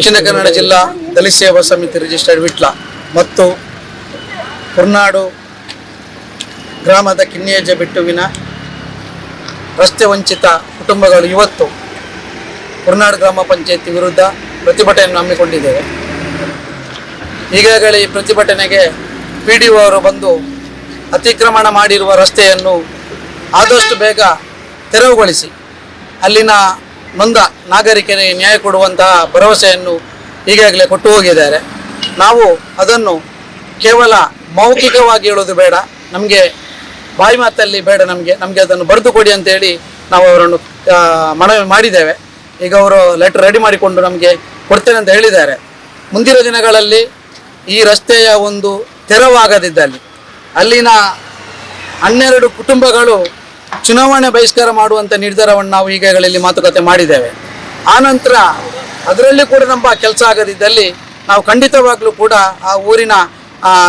ದಕ್ಷಿಣ ಕನ್ನಡ ಜಿಲ್ಲಾ ದಲಿತ ಸೇವಾ ಸಮಿತಿ ರಿಜಿಸ್ಟರ್ಡ್ ವಿಟ್ಲ ಮತ್ತು ಹೊರನಾಡು ಗ್ರಾಮದ ಕಿನ್ನೇಜ ಬಿಟ್ಟುವಿನ ರಸ್ತೆ ವಂಚಿತ ಕುಟುಂಬಗಳು ಇವತ್ತು ಹೊರನಾಡು ಗ್ರಾಮ ಪಂಚಾಯತಿ ವಿರುದ್ಧ ಪ್ರತಿಭಟನೆಯನ್ನು ಹಮ್ಮಿಕೊಂಡಿದ್ದೇವೆ. ಈಗಾಗಲೇ ಈ ಪ್ರತಿಭಟನೆಗೆ ಪಿ ಡಿ ಅವರು ಬಂದು ಅತಿಕ್ರಮಣ ಮಾಡಿರುವ ರಸ್ತೆಯನ್ನು ಆದಷ್ಟು ಬೇಗ ತೆರವುಗೊಳಿಸಿ. ಅಲ್ಲಿನ ನೊಂದ ನಾಗರಿಕರಿಗೆ ನ್ಯಾಯ ಕೊಡುವಂತಹ ಭರವಸೆಯನ್ನು ಈಗಾಗಲೇ ಕೊಟ್ಟು ಹೋಗಿದ್ದಾರೆ. ನಾವು ಅದನ್ನು ಕೇವಲ ಮೌಖಿಕವಾಗಿ ಹೇಳೋದು ಬೇಡ. ನಮಗೆ ಬಾಯಿ ಮಾತಲ್ಲಿ ಬೇಡ ನಮಗೆ. ನಮಗೆ ಅದನ್ನು ಬರೆದು ಕೊಡಿ ಅಂತೇಳಿ ನಾವು ಅವರನ್ನು ಮನವಿ ಮಾಡಿದ್ದೇವೆ. ಈಗ ಅವರು ಲೆಟರ್ ರೆಡಿ ಮಾಡಿಕೊಂಡು ನಮಗೆ ಕೊಡ್ತೇನೆ ಅಂತ ಹೇಳಿದ್ದಾರೆ. ಮುಂದಿನ ದಿನಗಳಲ್ಲಿ ಈ ರಸ್ತೆಯ ಒಂದು ತೆರವಾಗದಿದ್ದಲ್ಲಿ ಅಲ್ಲಿನ ಹನ್ನೆರಡು ಕುಟುಂಬಗಳು ಚುನಾವಣೆ ಬಹಿಷ್ಕಾರ ಮಾಡುವಂಥ ನಿರ್ಧಾರವನ್ನು ನಾವು ಈಗಾಗಲೇ ಮಾತುಕತೆ ಮಾಡಿದ್ದೇವೆ. ಆನಂತರ ಅದರಲ್ಲಿ ಕೂಡ ನಮ್ಮ ಕೆಲಸ ಆಗದಿದ್ದಲ್ಲಿ ನಾವು ಖಂಡಿತವಾಗ್ಲೂ ಕೂಡ ಆ ಊರಿನ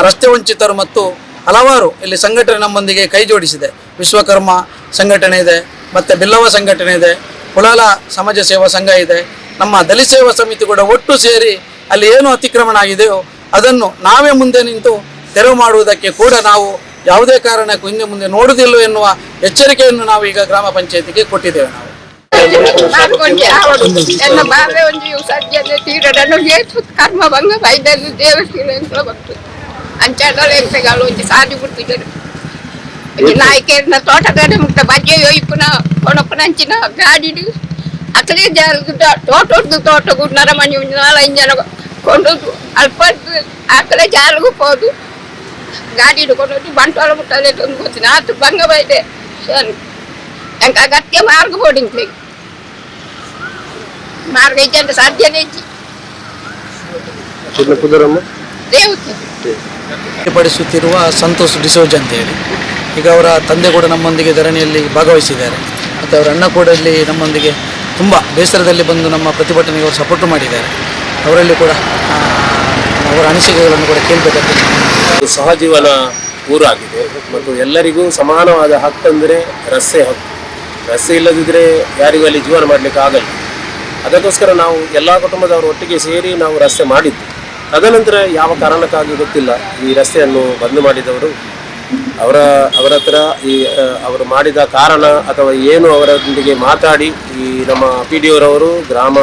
ರಸ್ತೆ ವಂಚಿತರು ಮತ್ತು ಹಲವಾರು ಇಲ್ಲಿ ಸಂಘಟನೆ ನಮ್ಮೊಂದಿಗೆ ಕೈ ಜೋಡಿಸಿದೆ. ವಿಶ್ವಕರ್ಮ ಸಂಘಟನೆ ಇದೆ, ಮತ್ತು ಬಿಲ್ಲವ ಸಂಘಟನೆ ಇದೆ ಕುಲಾಲ ಸಮಾಜ ಸೇವಾ ಸಂಘ ಇದೆ, ನಮ್ಮ ದಲಿತ ಸೇವಾ ಸಮಿತಿ ಕೂಡ ಒಟ್ಟು ಸೇರಿ ಅಲ್ಲಿ ಏನು ಅತಿಕ್ರಮಣ ಆಗಿದೆಯೋ ಅದನ್ನು ನಾವೇ ಮುಂದೆ ನಿಂತು ತೆರವು ಮಾಡುವುದಕ್ಕೆ ಕೂಡ ನಾವು ಯಾವುದೇ ಕಾರಣಕ್ಕೂ ಹಿಂದೆ ಮುಂದೆ ನೋಡುವುದಿಲ್ಲ ಎನ್ನುವ ಎಚ್ಚರಿಕೆಯನ್ನು ನಾವು ಈಗ ಗ್ರಾಮ ಪಂಚಾಯತಿಗೆ ಕೊಟ್ಟಿದ್ದೇವೆ ನಾವು. ಮಾಡ್ಕೊಂಡೆ. ಅವಳು ಎನ್ನ ಬಾಲ್ಯ ಒಂದು ಸಜ್ಜನೆ ತೀರಡನ್ನು ಏಸು ಕರ್ಮ ಭಂಗ ಬೈದಲ್ಲಿ ದೇವಸ್ಥಾನ ಅಂತ ಬಂತು ಅಂಚಾಡಲು ಎಂತೆಗಳು ಒಂದು ಸಾರಿ ಬಿಡ್ತಿದ್ದರು. ನಾಯ್ಕೆರ್ನ ತೋಟಗಾರ ಮುಕ್ತ ಬಜ್ಜೆ ಒಯ್ಪುನ ಕೊಣಪುನ ಅಂಚಿನ ಗಾಡಿ ಅಕಲೇ ಜಾರದು ತೋಟದ್ದು ತೋಟ ಗುಡ್ ಮನೆ ನಾಲ್ಕು ಜನ ಕೊಂಡೋದು ಅಲ್ಪ ಅಕಲೇ ಜಾಲಗೂ ಹೋದು. ಗಾಡಿ ಹಿಡ್ಕೊಂಡು ಬಂಟ್ವಾಳ ಮುಟ್ಟಲೆ ತಂದು ಗೊತ್ತಿನ ಆತು ಭಂಗ ಬೈದೆ. ಸರಿ ಎಂಕ ಅಗತ್ಯ ಮಾರ್ಗ ಬೋಡಿಂಗ್ಲಿ ಮಾರ್ಗ ಅಂತ ಸಾಧ್ಯನೇ ಇಜ್ಜಿ ಚಿನ್ನ ಕುದುರಮ್ಮ. ದೇವತೆ. ಪಡಿಸುತ್ತಿರುವ ಸಂತೋಷ್ ಡಿಸೋಜ್ ಅಂತ ಹೇಳಿ ಈಗ ಅವರ ತಂದೆ ಕೂಡ ನಮ್ಮೊಂದಿಗೆ ಧರಣಿಯಲ್ಲಿ ಭಾಗವಹಿಸಿದ್ದಾರೆ. ಮತ್ತು ಅವರ ಅಣ್ಣ ಕೂಡ ಇಲ್ಲಿ ನಮ್ಮೊಂದಿಗೆ ತುಂಬ ಬೇಸರದಲ್ಲಿ ಬಂದು ನಮ್ಮ ಪ್ರತಿಭಟನೆಗೆ ಅವರು ಸಪೋರ್ಟ್ ಮಾಡಿದ್ದಾರೆ. ಅವರಲ್ಲಿ ಕೂಡ ಆ, ಅವರ ಅನಿಸಿಕೆಗಳನ್ನು ಕೂಡ ಕೇಳಬೇಕಾಗ್ತದೆ ಇದು ಸಹಜೀವನ ಊರಾಗಿದೆ ಮತ್ತು ಎಲ್ಲರಿಗೂ ಸಮಾನವಾದ ಹಕ್ಕು ಅಂದರೆ ರಸ್ತೆ ಹಕ್ಕು. ರಸ್ತೆ ಇಲ್ಲದಿದ್ದರೆ ಯಾರಿಗೂ ಅಲ್ಲಿ ಜೀವನ ಮಾಡಲಿಕ್ಕೆ ಆಗಲ್ಲ. ಅದಕ್ಕೋಸ್ಕರ ನಾವು ಎಲ್ಲ ಕುಟುಂಬದವರು ಒಟ್ಟಿಗೆ ಸೇರಿ ನಾವು ರಸ್ತೆ ಮಾಡಿದ್ದು. ತದನಂತರ ಯಾವ ಕಾರಣಕ್ಕಾಗಿ ಗೊತ್ತಿಲ್ಲ. ಈ ರಸ್ತೆಯನ್ನು ಬಂದ್ ಮಾಡಿದವರು, ಅವರ ಅವರ ಹತ್ರ ಈ ಅವರು ಮಾಡಿದ ಕಾರಣ ಅಥವಾ ಏನು ಅವರೊಂದಿಗೆ ಮಾತಾಡಿ ಈ ನಮ್ಮ ಪಿ ಡಿ ಗ್ರಾಮ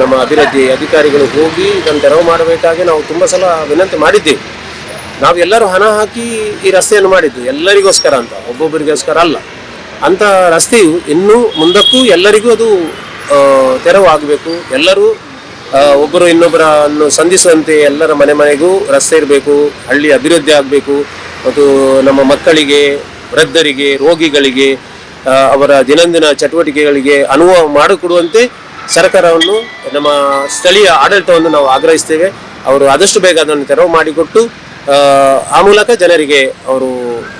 ನಮ್ಮ ಅಭಿವೃದ್ಧಿ ಅಧಿಕಾರಿಗಳು ಹೋಗಿ ಇದನ್ನು ತೆರವು ಮಾಡಬೇಕಾಗಿ ನಾವು ತುಂಬ ಸಲ ವಿನಂತಿ ಮಾಡಿದ್ದೇವೆ. ನಾವೆಲ್ಲರೂ ಹಣ ಹಾಕಿ ಈ ರಸ್ತೆಯನ್ನು ಮಾಡಿದ್ದು, ಎಲ್ಲರಿಗೋಸ್ಕರ ಅಂತ, ಒಬ್ಬೊಬ್ಬರಿಗೋಸ್ಕರ ಅಲ್ಲ. ಅಂತ ರಸ್ತೆಯು ಇನ್ನೂ ಮುಂದಕ್ಕೂ ಎಲ್ಲರಿಗೂ ಅದು ತೆರವು ಆಗಬೇಕು. ಎಲ್ಲರೂ ಒಬ್ಬರು ಇನ್ನೊಬ್ಬರನ್ನು ಸಂಧಿಸುವಂತೆ ಎಲ್ಲರ ಮನೆ ಮನೆಗೂ ರಸ್ತೆ ಇರಬೇಕು, ಹಳ್ಳಿ ಅಭಿವೃದ್ಧಿ ಆಗಬೇಕು. ಮತ್ತು ನಮ್ಮ ಮಕ್ಕಳಿಗೆ, ವೃದ್ಧರಿಗೆ, ರೋಗಿಗಳಿಗೆ ಅವರ ದಿನಂದಿನ ಚಟುವಟಿಕೆಗಳಿಗೆ ಅನುಭವ ಮಾಡಿಕೊಡುವಂತೆ ಸರ್ಕಾರವನ್ನು ನಮ್ಮ ಸ್ಥಳೀಯ ಆಡಳಿತವನ್ನು ನಾವು ಆಗ್ರಹಿಸ್ತೇವೆ. ಅವರು ಆದಷ್ಟು ಬೇಗ ಅದನ್ನು ತೆರವು ಮಾಡಿಕೊಟ್ಟು ಆ, ಮೂಲಕ ಜನರಿಗೆ ಅವರು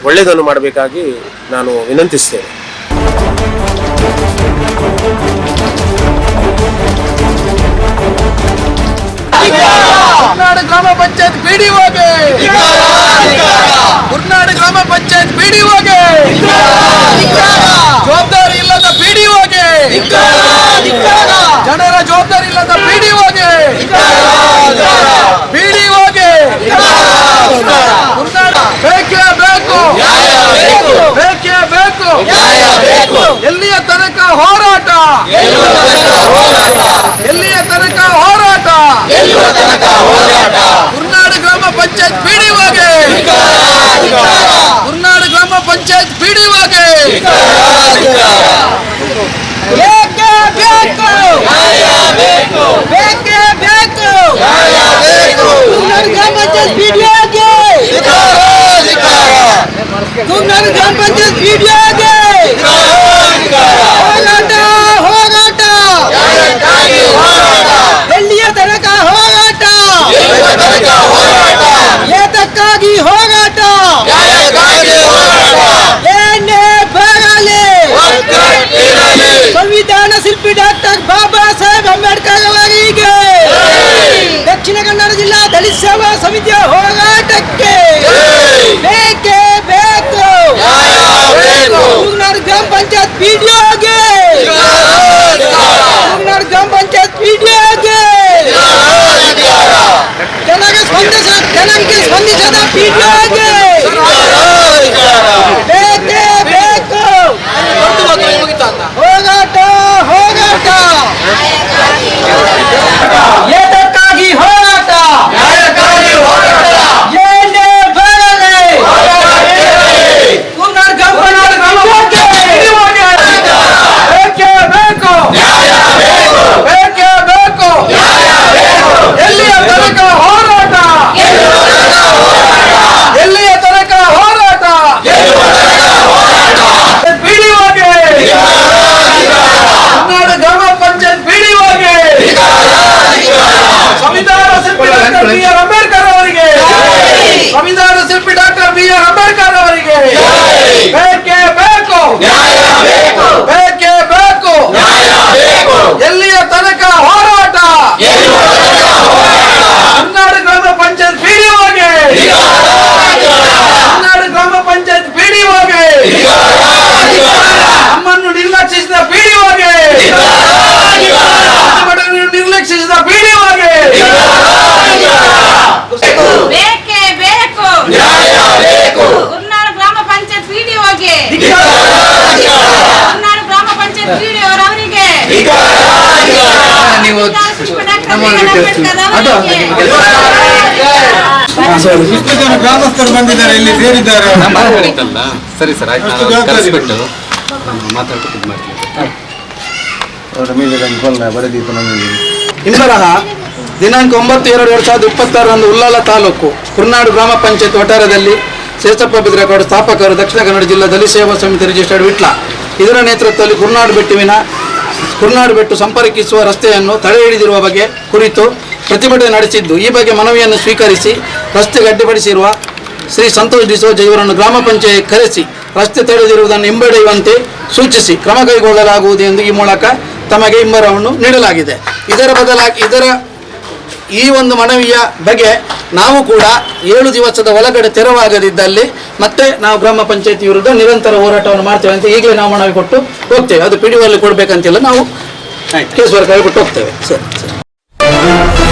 ಒಳ್ಳೆಯದನ್ನು ಮಾಡಬೇಕಾಗಿ ನಾನು ವಿನಂತಿಸ್ತೇನೆ. ಕುರ್ನಾಡು ಗ್ರಾಮ ಪಂಚಾಯತ್ ಪಿಡಿಒಗೆ ಕುರ್ನಾಡು ಗ್ರಾಮ ಪಂಚಾಯತ್ ಪಿಡಿಒಗೆ ಜವಾಬ್ದಾರಿ ಇಲ್ಲದ ಜನರ ಇಲ್ಲದ ಪಿಡಿಒಗೆ ಕುರ್ನಾಡು ಬೇಕೇ ಬೇಕು. ಬೇಕೇ ಬೇಕು. ಎಲ್ಲಿಯ ತನಕ ಹೋರಾಟ? ಎಲ್ಲಿಯ ತನಕ ಹೋರಾಟ? ডাক্তার ಎಲ್ಲಿಯ ತನಕ ಹೋರಾಟ? ಹನ್ನೆರಡು ಗ್ರಾಮ ಪಂಚಾಯತ್ ಪಿಡಿಒಗೆ ಹನ್ನೆರಡು ಗ್ರಾಮ ಪಂಚಾಯತ್ ಪಿಡಿಒಗೆ ನಮ್ಮನ್ನು ನಿರ್ಲಕ್ಷಿಸಿದ ಪಿಡಿ ಇಷ್ಟು ಜನ ಗ್ರಾಮಸ್ಥರು ಬಂದಿದ್ದಾರೆ ಇಲ್ಲಿ ಸೇರಿದ್ದಾರೆ. ಸರಿ ಸರ್ ಆಯ್ತು. ನಾನು ಕರೆಸ್ಬಿಟ್ಟು ಮಾತಾಡ್ಬಿಟ್ಟು ಇದು ಮಾಡ್ತೀನಿ. ಬರೆದಿತ್ತು ನಮಗೆ ಇಂಬರಹ ದಿನಾಂಕ ಒಂಬತ್ತು ಎರಡು ಎರಡು ಸಾವಿರದ ಇಪ್ಪತ್ತಾರರಂದು ಉಲ್ಲಾಲ ತಾಲೂಕು ಕುರ್ನಾಡು ಗ್ರಾಮ ಪಂಚಾಯತ್ ವಠಾರದಲ್ಲಿ ಶೇಷಪ್ಪ ಬಿದ್ರಗೌಡ ಸ್ಥಾಪಕರು ದಕ್ಷಿಣ ಕನ್ನಡ ಜಿಲ್ಲಾ ದಲಿತ ಸೇವಾ ಸಮಿತಿ ರಿಜಿಸ್ಟರ್ಡ್ ವಿಟ್ಲ. ಇದರ ನೇತೃತ್ವದಲ್ಲಿ ಕುರ್ನಾಡು ಬೆಟ್ಟುವಿನ ಕುರ್ನಾಡು ಬೆಟ್ಟು ಸಂಪರ್ಕಿಸುವ ರಸ್ತೆಯನ್ನು ತಡೆ ಹಿಡಿದಿರುವ ಬಗ್ಗೆ ಕುರಿತು ಪ್ರತಿಭಟನೆ ನಡೆಸಿದ್ದು, ಈ ಬಗ್ಗೆ ಮನವಿಯನ್ನು ಸ್ವೀಕರಿಸಿ ರಸ್ತೆ ಗಡ್ಡಿಪಡಿಸಿರುವ ಶ್ರೀ ಸಂತೋಷ್ ಡಿಸೋಜ ಇವರನ್ನು ಗ್ರಾಮ ಪಂಚಾಯತ್ ಕರೆಸಿ ರಸ್ತೆ ತಡೆದಿರುವುದನ್ನು ಹಿಂಬಡೆಯುವಂತೆ ಸೂಚಿಸಿ ಕ್ರಮ ಕೈಗೊಳ್ಳಲಾಗುವುದು ಎಂದು ಈ ಮೂಲಕ ತಮಗೆ ಹಿಂಬರವನ್ನು ನೀಡಲಾಗಿದೆ. ಇದರ ಬದಲಾಗಿ, ಇದರ ಈ ಒಂದು ಮನವಿಯ ಬಗ್ಗೆ ನಾವು ಕೂಡ ಏಳು ದಿವಸದ ಒಳಗಡೆ ತೆರವಾಗದಿದ್ದಲ್ಲಿ ಮತ್ತೆ ನಾವು ಗ್ರಾಮ ಪಂಚಾಯತಿ ವಿರುದ್ಧ ನಿರಂತರ ಹೋರಾಟವನ್ನು ಮಾಡ್ತೇವೆ ಅಂತ ಈಗಲೇ ನಾವು ಮನವಿ ಕೊಟ್ಟು ಹೋಗ್ತೇವೆ. ಅದು ಪಿ ಡಿ ಕೊಡಬೇಕಂತಿಲ್ಲ ನಾವು ಕೇಸ್ ವರ್ಕ್ ಕೊಟ್ಟು ಹೋಗ್ತೇವೆ. ಸರಿ ಸರಿ.